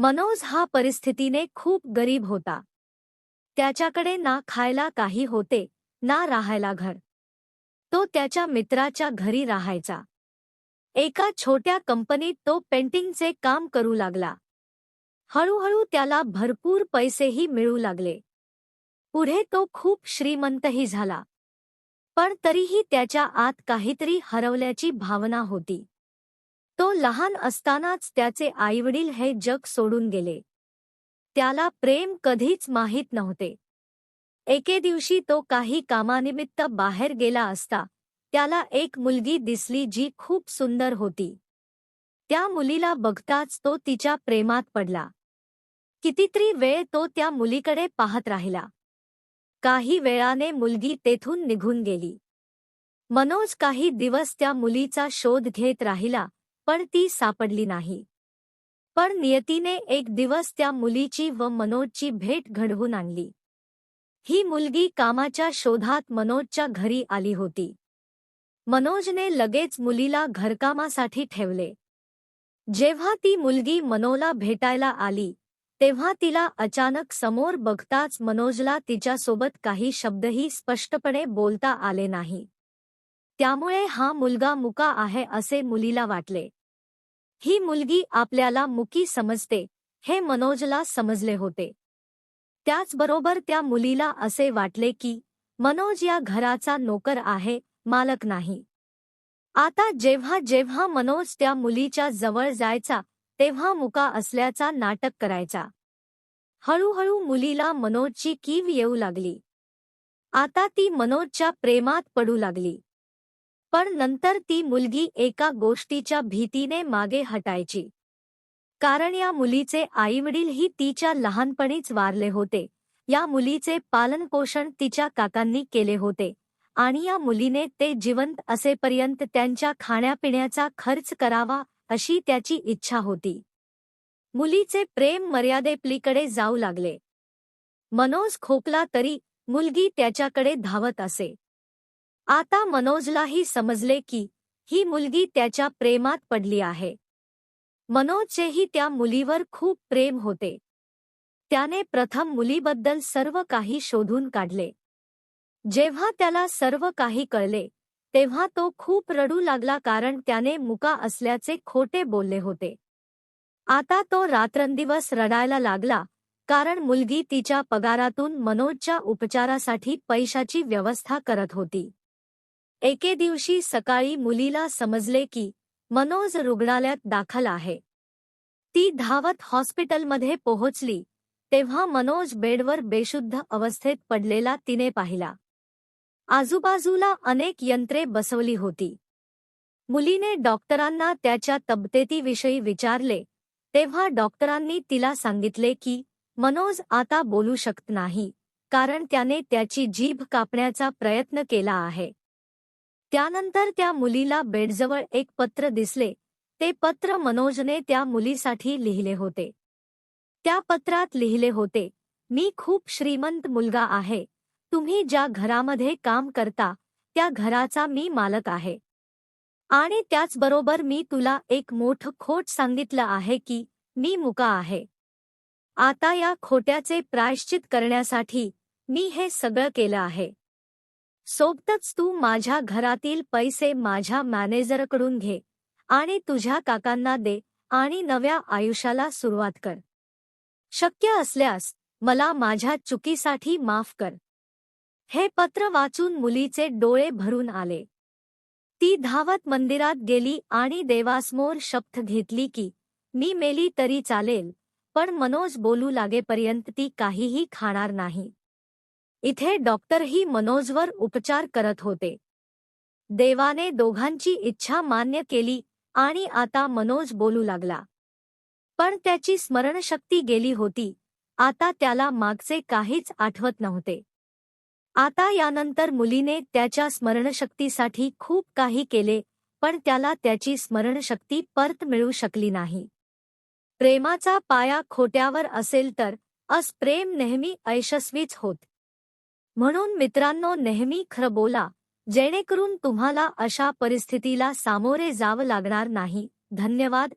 मनोज हा परिस्थितीने खूप गरीब होता. त्याच्याकडे ना खायला काही होते ना राहायला घर. तो त्याच्या मित्राच्या घरी राहायचा. एका छोट्या कंपनीत तो पेंटिंगचे काम करू लागला. हळूहळू त्याला भरपूर पैसेही मिळू लागले. पुढे तो खूप श्रीमंतही झाला. पण तरीही त्याच्या आत काहीतरी हरवल्याची भावना होती. तो लहान असतानाच त्याचे आईवडील हे जग सोडून गेले. त्याला प्रेम कधीच माहीत नव्हते. एके दिवशी तो काही कामानिमित्त बाहेर गेला असता त्याला एक मुलगी दिसली जी खूप सुंदर होती. त्या मुलीला बघताच तो तिच्या प्रेमात पडला. कितीतरी वेळ तो त्या मुलीकडे पाहत राहिला. काही वेळाने मुलगी तेथून निघून गेली. मनोज काही दिवस त्या मुलीचा शोध घेत राहिला पण ती सापडली नाही. पण नियतीने एक दिवस त्या मुलीची व मनोजची भेट घडवून आणली. ही मुलगी कामाच्या शोधात मनोजच्या घरी आली होती. मनोजने लगेच मुलीला घरकामासाठी ठेवले. जेव्हा ती मुलगी मनोला भेटायला आली तेव्हा तिला अचानक समोर बघताच मनोजला तिच्यासोबत काही शब्दही स्पष्टपणे बोलता आले नाही. त्यामुळे हा मुलगा मुका आहे असे मुलीला वाटले. ही मुलगी आपल्याला मुकी समजते हे मनोजला समजले होते. त्याचबरोबर त्या मुलीला असे वाटले की मनोज या घराचा नोकर आहे मालक नाही. आता जेव्हा जेव्हा मनोज त्या मुलीच्या जवळ जायचा तेव्हा मुका असल्याचा नाटक करायचा. हळूहळू मुलीला मनोजची कीव येऊ लागली. आता ती मनोजच्या प्रेमात पडू लागली. पण नंतर ती मुलगी एका गोष्टीच्या भीतीने मागे हटायची. कारण या मुलीचे आईवडीलही तिच्या लहानपणीच वारले होते. या मुलीचे पालनपोषण तिच्या काकांनी केले होते आणि या मुलीने ते जिवंत असेपर्यंत त्यांच्या खाण्यापिण्याचा खर्च करावा अशी त्याची इच्छा होती. मुलीचे प्रेम मर्यादेपलीकडे जाऊ लागले. मनोज खोकला तरी मुलगी त्याच्याकडे धावत असे. आता मनोजलाही समजले की ही मुलगी त्याच्या प्रेमात पडली आहे. मनोजचेही त्या मुलीवर खूप प्रेम होते. त्याने प्रथम मुलीबद्दल सर्व काही शोधून काढले. जेव्हा त्याला सर्व काही कळले तेव्हा तो खूप रडू लागला कारण त्याने मुका असल्याचे खोटे बोलले होते. आता तो रात्रंदिवस रडायला लागला कारण मुलगी तिच्या पगारातून मनोजच्या उपचारासाठी पैशाची व्यवस्था करत होती. एके दिवशी सकाळी मुलीला समजले की मनोज रुग्णालयात दाखल आहे. ती धावत हॉस्पिटलमध्ये पोहोचली तेव्हा मनोज बेडवर बेशुद्ध अवस्थेत पडलेला तिने पाहिला. आजूबाजूला अनेक यंत्रे बसवली होती. मुलीने डॉक्टरांना त्याच्या तब्येतीविषयी विचारले तेव्हा डॉक्टरांनी तिला सांगितले की मनोज आता बोलू शकत नाही कारण त्याने त्याची जीभ कापण्याचा प्रयत्न केला आहे. त्यानंतर त्या मुलीला बेडजवळ एक पत्र दिसले. ते पत्र मनोजने त्या मुलीसाठी लिहिले होते. त्या पत्रात लिहिले होते मी खूप श्रीमंत मुलगा आहे. तुम्ही ज्या घरामध्ये काम करता त्या घराचा मी मालक आहे. आणि त्याचबरोबर मी तुला एक मोठं खोट सांगितलं आहे की मी मुका आहे. आता या खोट्याचे प्रायश्चित करण्यासाठी मी हे सगळं केलं आहे. सोबतच तू माझ्या घरातील पैसे माझ्या मॅनेजरकडून घे आणि तुझ्या काकांना दे आणि नव्या आयुष्याला सुरुवात कर. शक्य असल्यास मला माझ्या चुकीसाठी माफ कर. हे पत्र वाचून मुलीचे डोळे भरून आले. ती धावत मंदिरात गेली आणि देवासमोर शपथ घेतली की मी मेली तरी चालेल पण मनोज बोलू लागेपर्यंत ती काहीही खाणार नाही. इथे डॉक्टरही मनोजवर उपचार करत होते. देवाने दोघांची इच्छा मान्य केली आणि आता मनोज बोलू लागला. पण त्याची स्मरणशक्ती गेली होती. आता त्याला मागचे काहीच आठवत नव्हते. आता यानंतर मुलीने त्याच्या स्मरणशक्तीसाठी खूप काही केले पण त्याला त्याची स्मरणशक्ती परत मिळू शकली नाही. प्रेमाचा पाया खोट्यावर असेल तर अस प्रेम नेहमी अयशस्वीच होत. म्हणून मित्रांनो नेहमी खरं बोला जेणेकरून तुम्हाला अशा परिस्थितीला सामोरे जावं लागणार नाही. धन्यवाद.